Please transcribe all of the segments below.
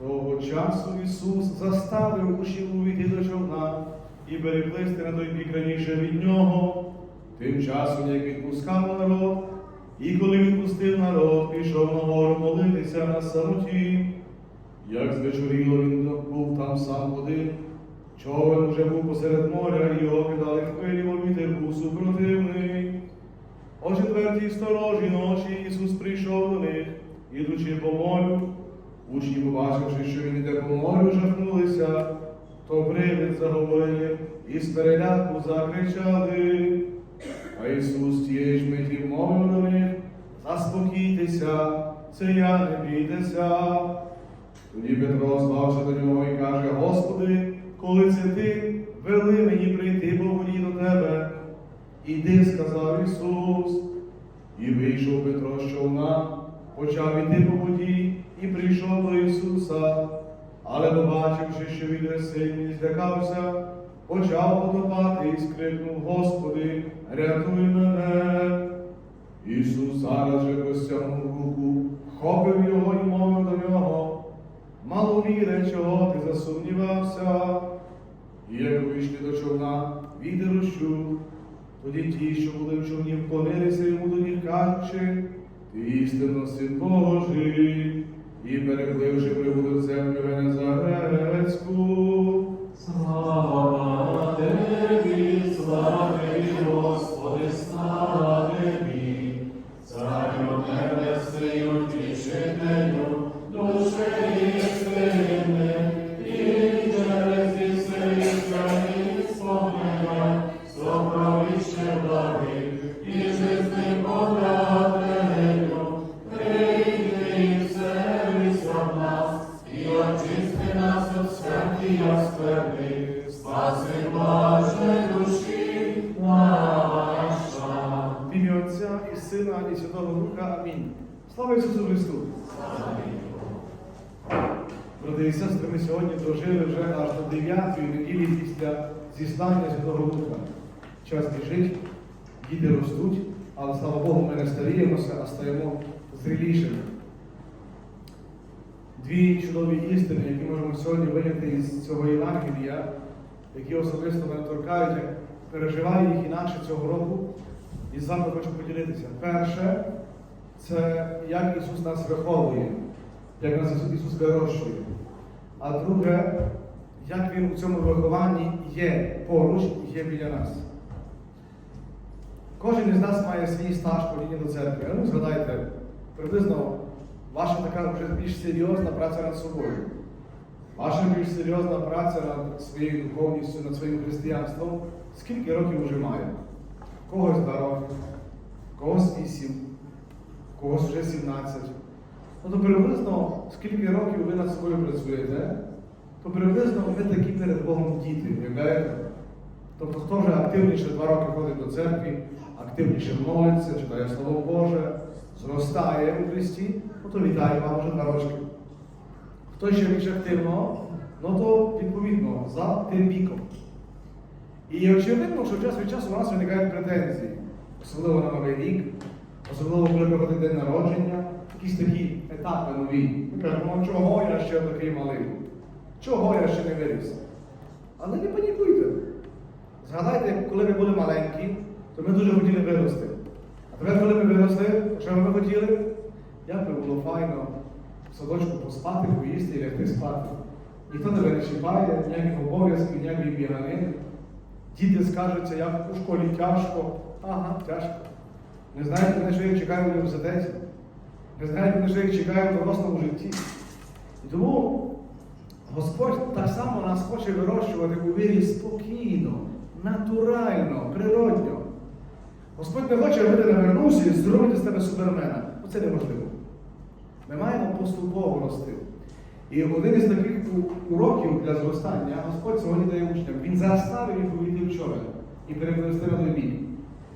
Того часу Ісус заставив учнів увійти до човна і переплисти на той бік раніше від нього. Тим часом, як відпускав народ, і коли відпустив народ, пішов на гору молитися на самоті. Як звечоріло він був там сам один, човен уже був посеред моря, і його кидали хвилі, бо вітер був супротивний. О четвертій сторожі ночі Ісус прийшов до них, ідучи по морю. Учні, побачивши, що він іде по морю, жахнулися, то привид заговорив і з переляку закричали. А Ісус тієї ж миті мовив до них, заспокійтеся, це я не бійтеся. Тоді Петро звався до нього і каже, Господи, коли це ти вели мені прийти по воді до тебе. Іди, сказав Ісус. І вийшов Петро з човна, почав іти по воді і прийшов до Ісуса. Але побачивши, що він сильний, злякався, почав потопати і скрикнув, Господи, рятуй мене. Ісус зараз же простягнув руку, хопив його і мовив до нього. Мало віри, чого ти засумнівався. І як вийшли до човна, вітер розчув. Тоді ті, що були в човні, вклонилися йому до ніг, кажучи, істинно син Божий, і перепливши прибули землю Венезарецьку. Слава Брати і сестри, ми сьогодні дожили вже аж до 9-ї неділі після зіслання Святого Духа. Час біжить, діти ростуть, але слава Богу, ми не старіємося, а стаємо зрілішими. Дві чудові істини, які можемо сьогодні виняти із цього Євангелія, які особисто мене торкають, переживаю їх інакше цього року, і з вами хочу поділитися. Перше, це як Ісус нас виховує, як нас Ісус- вирощує. А друге, як Він у цьому вихованні є поруч і є біля нас. Кожен із нас має свій стаж ходіння до церкви. Ну, згадайте, приблизно ваша така вже більш серйозна праця над собою. Ваша більш серйозна праця над своєю духовністю, над своїм християнством. Скільки років вже має? Когось два роки, когось вісім, когось вже 17. Ну, то приблизно скільки років ви над собою працюєте, то приблизно ви такі перед Богом діти, уявляєте? Тобто, хто вже активніше два роки ходить до церкви, активніше молиться, читає Слово Боже, зростає у Христі, ну то вітаю вам вже два рочки. Хто ще більш активно, ну то відповідно за тим віком. І очевидно, що час від часу у нас виникають претензії, особливо на Новий рік, особливо коли приходить день народження, якісь такі етапи нові. Ми кажемо, ну чого я ще такий малий? Чого я ще не виріс? Але не панікуйте. Згадайте, коли ми були маленькі, то ми дуже хотіли вирости. А тепер, коли ми виросли, що ми хотіли? Як би було файно в садочку поспати, поїсти і лягти спати. Ніхто не чіпає, ніяких обов'язків, ніякої біганини. Діти скажуться, як у школі тяжко. Ага, тяжко. Не знають вони, що їх чекає в університеті. Не знають вони, що їх чекає в дорослому житті. І тому Господь так само нас хоче вирощувати у вірі спокійно, натурально, природньо. Господь не хоче, аби ти навернувся і зробити з тебе супермена. Бо це неможливо. Ми маємо поступово рости. І один із таких уроків для зростання Господь сьогодні дає учням. Він заставив їх увійти в човен і переплисти на той.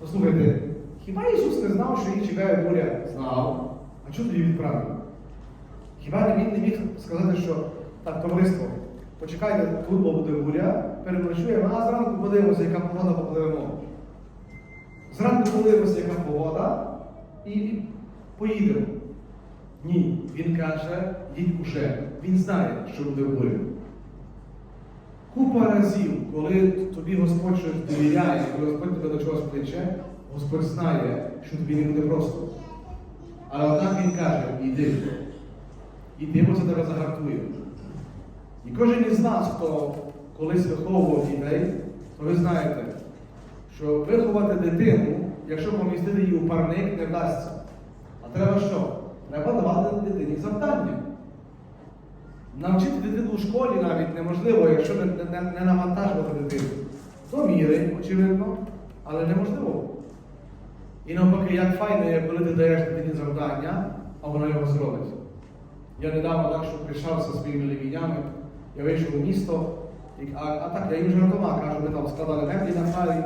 Послухайте, хіба Ісус не знав, що їх чекає буря? Знав. А чого тоді відправив? Хіба він не міг сказати, що так, товариство, почекайте, тут буде буря, переночуємо, а зранку подивимося, яка погода попливемо. Зранку подивимося, яка погода, і поїдемо. Ні, він каже, йдіть уже. Він знає, що буде буря. Купа разів, коли тобі Господь щось довіряє, коли Господь тебе до чогось кличе, Господь знає, що тобі не буде просто. Але однак Він каже, іди. Іди, бо це тебе загартує. І кожен із нас, хто колись виховував дітей, то ви знаєте, що виховати дитину, якщо помістити її у парник, не вдасться. А треба що? Треба давати дитині завдання. Навчити дитину у школі навіть неможливо, якщо не, не, не навантажувати дитину. До міри, очевидно, але неможливо. І навпаки, як файно коли ти даєш дитині завдання, а вона його зробить. Я недавно так, що прийшовся своїми лівінями, я вийшов у місто, і, а, а так я їм жартома кажу, ми там складали меблі на халі,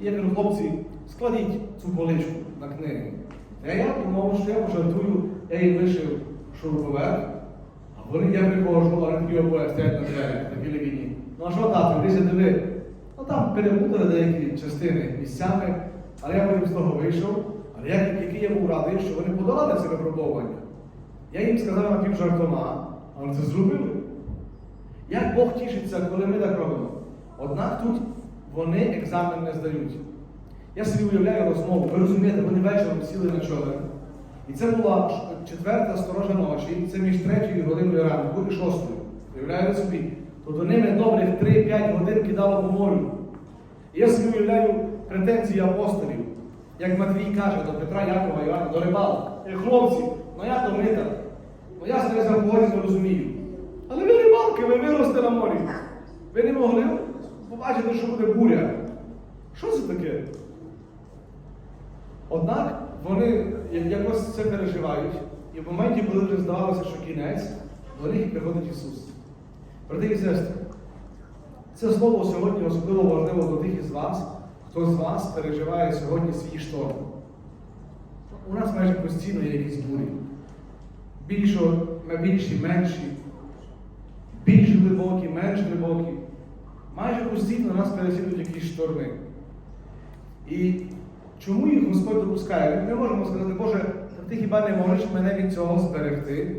і я кажу, хлопці, складіть цю поличку на книги. Та я думав, що я пожартую, я їм лишив шуруповерт, а вони я приходжу, а такі обоє стоять на дверях, такі лівіні. Ну а що тато, дивися диви. Ну там перепутали деякі частини місцями, але я потім з того вийшов, але я, який я був радий, що вони подолали це випробовування. Я їм сказав напів жартома, але це зробили. Як Бог тішиться, коли ми так робимо? Однак тут вони екзамен не здають. Я собі уявляю розмову, ви розумієте, вони вечором сіли на човен. І це була четверта сторожа ночі, це між третьою годиною ранку і шостою. Уявляєте собі? То до ними добрих 3-5 годин кидало по морю. І я собі уявляю претензії апостолів, як Матвій каже до Петра, Якова, Іоанна, до рибалок. «Е, Хлопці, ну я то мита, ну я себе за не розумію. Але ви рибалки, ви виросте на морі. Ви не могли побачити, що буде буря. Що це таке? Однак вони якось це переживають, і в моменті, коли вже здавалося, що кінець, до них приходить Ісус. Брати і сестри, це слово сьогодні особливо важливо до тих із вас, хто з вас переживає сьогодні свій шторм. У нас майже постійно є якісь бурі. Більшо, більші, менші, більш глибокі, менш глибокі. Майже постійно нас переслідують якісь шторми. І чому їх Господь допускає? Ми не можемо сказати, Боже, ти хіба не можеш мене від цього зберегти?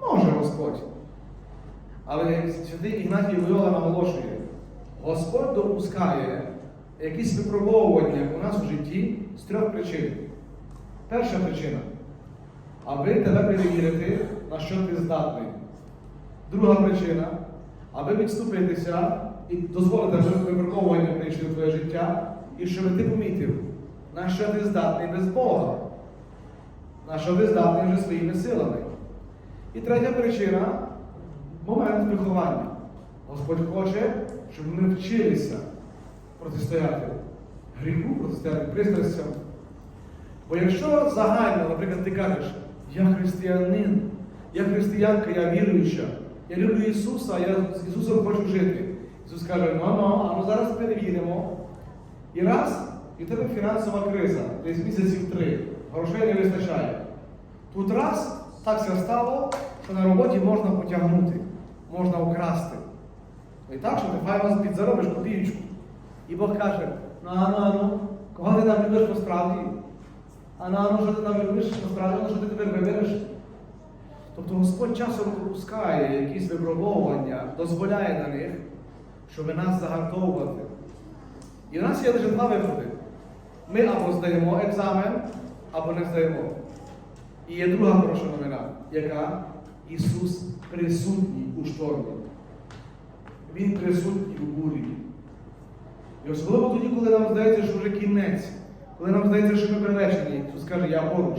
Може Господь. Але святий Ігнатій Лойола наголошує, Господь допускає якісь випробовування у нас у житті з трьох причин. Перша причина, аби тебе перевірити, на що ти здатний. Друга причина, аби відступитися і дозволити, щоб випробовування прийшли в твоє життя, і щоб ти помітив, на що ти здатний без Бога, на що ти здатний вже своїми силами. І третя причина момент виховання. Господь хоче, щоб ми вчилися протистояти гріху, протистояти пристрастям. Бо якщо загально, наприклад, ти кажеш, я християнин, я християнка, я віруюча, я люблю Ісуса, я з Ісусом хочу жити. Ісус каже, ну ну, а ну зараз перевіримо. І раз, і в тебе фінансова криза, десь місяців три, грошей не вистачає. Тут раз, так все стало, що на роботі можна потягнути, можна украсти. І так, що ти файно підзаробиш копіючку. І Бог каже, ну а ну, а ну, кого ти там любиш насправді? А ну, а ну, що ти там любиш насправді, ну що ти тепер вибереш? Тобто Господь часом допускає якісь випробовування, дозволяє на них, щоб нас загартовувати. І в нас є лише два виходи. Ми або здаємо екзамен, або не здаємо. І є друга хороша новина, яка Ісус присутній у штормі. Він присутній у бурі. І особливо тоді, коли нам здається, що вже кінець, коли нам здається, що ми приречені, Ісус каже, я поруч.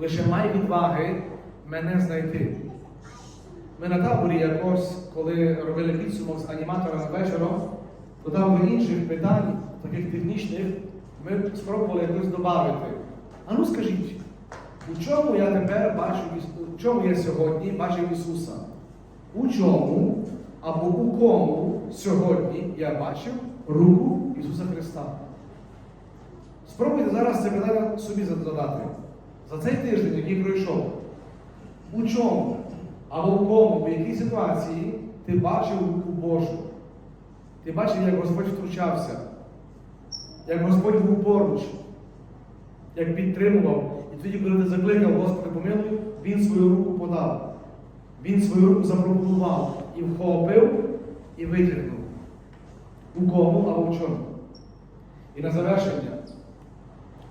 Лише май відваги мене знайти. Ми на таборі якось, коли робили підсумок з аніматорами вечором, до інших питань, таких технічних, ми спробували якось додати. А ну скажіть, у чому я тепер бачу, у чому я сьогодні бачив Ісуса? У чому або у кому сьогодні я бачив руку Ісуса Христа? Спробуйте зараз це питання собі задати. За цей тиждень, який пройшов, у чому або в кому, в якій ситуації ти бачив руку Божу? Ти бачив, як Господь втручався, як Господь був поруч, як підтримував. І тоді, коли ти закликав, Господи, помилуй, Він свою руку подав. Він свою руку запропонував і вхопив, і витягнув. У кому, а у чому. І на завершення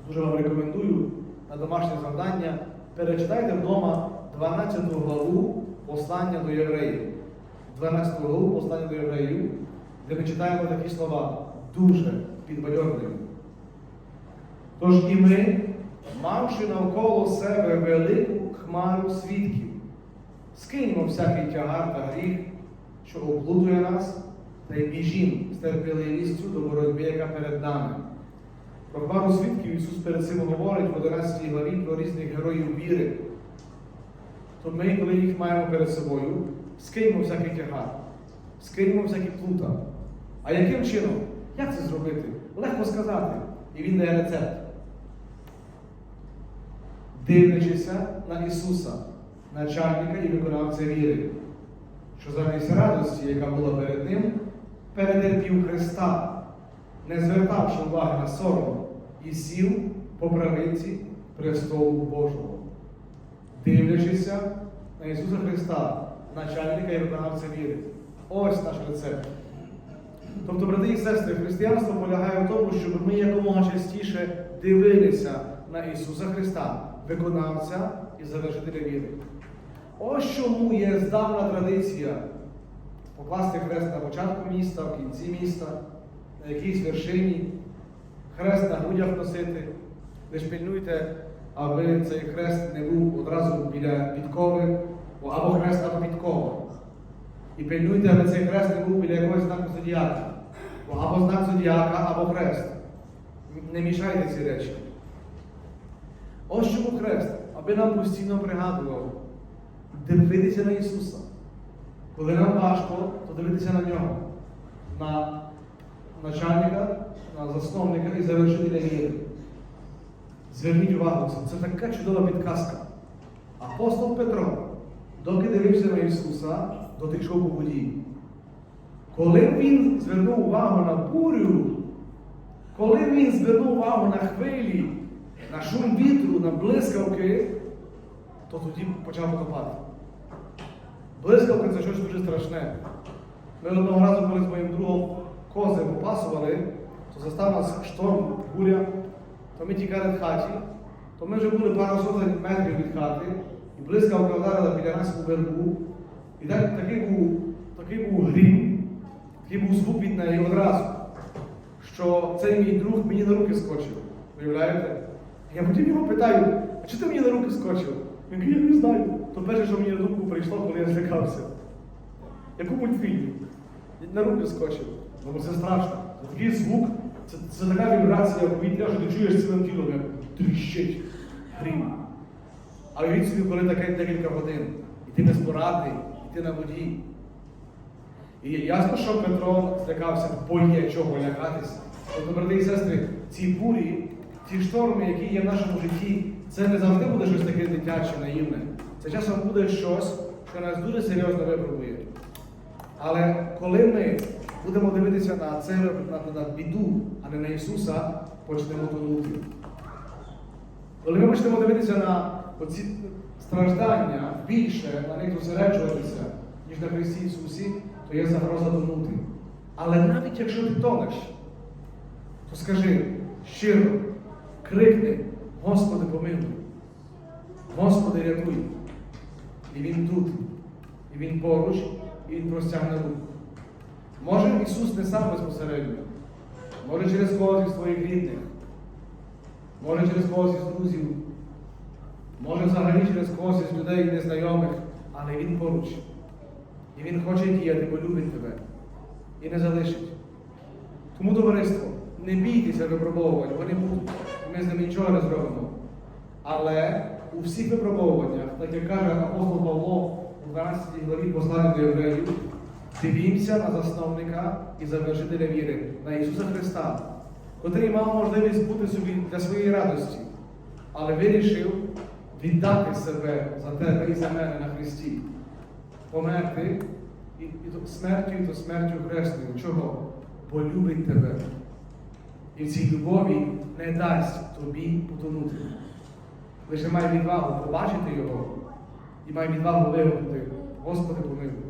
дуже вам рекомендую на домашнє завдання. Перечитайте вдома 12 главу послання до євреїв. 12 главу послання до євреїв, де ми читаємо такі слова дуже підбадьорливі. Тож і ми, мавши навколо себе велику хмару свідків, скиньмо всякий тягар та гріх, що облудує нас, та й біжім терпеливістю до боротьби, яка перед нами. Про хмару свідків Ісус перед цим говорить в 11 главі про різних героїв віри. То ми, коли їх маємо перед собою, скиньмо всякий тягар, скиньмо всякі плута. А яким чином? Як це зробити? Легко сказати. І він дає рецепт. Дивлячися на Ісуса, начальника і виконавця віри, що замість радості, яка була перед Ним, перетерпів Христа, не звертавши уваги на сором, і сів по правиці престолу Божого. Дивлячися на Ісуса Христа, начальника і виконавця віри. Ось наш рецепт. Тобто, брати і сестри, християнство полягає в тому, щоб ми якомога частіше дивилися на Ісуса Христа, виконавця і завершителя віри. Ось чому є здавна традиція покласти хрест на початку міста, в кінці міста, на якійсь вершині, хрест на грудях носити. Лиш пильнуйте, аби цей хрест не був одразу біля підкови, або хрест або підкова. І пильнуйте, аби цей хрест не був біля якогось знаку зодіака. Або знак зодіака, або хрест. Не мішайте ці речі. Ось чому хрест, аби нам постійно пригадував, дивитися на Ісуса. Коли нам важко, то дивитися на нього, на начальника, на засновника і завершителя віри. Зверніть увагу, це- така чудова підказка. Апостол Петро, доки дивився на Ісуса, доти по воді. Коли він звернув увагу на бурю, коли він звернув увагу на хвилі, на шум вітру, на блискавки, то тоді почав потопати. Блискавки це щось дуже страшне. Ми одного разу, коли з моїм другом кози попасували, то застав нас шторм, буря, то ми тікали в хаті, то ми вже були пару сотень метрів від хати, і блискавка вдарила біля нас у вербу. І так, такий, був, такий був грім, такий був звук від неї одразу, що цей мій друг мені на руки скочив. Уявляєте? Я потім його питаю, а чи ти мені на руки скочив? Він каже, я не знаю. То перше, що мені на думку прийшло, коли я злякався. Яку мультфільмі? На руки скочив. Ну, бо це страшно. Це такий звук, це, це така вібрація повітря, що ти чуєш цілим тілом, як тріщить грім. А уявіть собі, коли таке декілька годин, і ти безпорадний, і ти на воді. І ясно, що Петро злякався, бо є чого лякатися. Тобто, брати і сестри, ці бурі, ці шторми, які є в нашому житті, це не завжди буде щось таке дитяче, наївне. Це часом буде щось, що нас дуже серйозно випробує. Але коли ми будемо дивитися на це на, на, біду, а не на Ісуса, почнемо тонути. Коли ми почнемо дивитися на оці страждання більше на них зосереджуватися, ніж на Христі Ісусі, то є загроза тонути. Але навіть якщо ти тонеш, то скажи щиро, крикни, Господи, помилуй, Господи, рятуй. І Він тут, і Він поруч, і Він простягне руку. Може Ісус не сам безпосередньо, може через когось із твоїх рідних, може через когось із друзів, може взагалі через когось із людей незнайомих, але Він поруч. І Він хоче діяти, бо любить тебе. І не залишить. Тому, товариство, не бійтеся випробовувань, вони будуть. Ми з ними нічого не зробимо. Але у всіх випробовуваннях, так як каже апостол Павло у 12 главі послання до євреїв, дивімося на засновника і завершителя віри, на Ісуса Христа, котрий мав можливість бути собі для своєї радості, але вирішив віддати себе за тебе і за мене на Христі, померти і, і смертю, і то смертю хресною. Чого? Бо любить тебе. І в цій любові не дасть тобі потонути. Лише май відвагу побачити його і має відвагу вигукнути, Господи помилуй.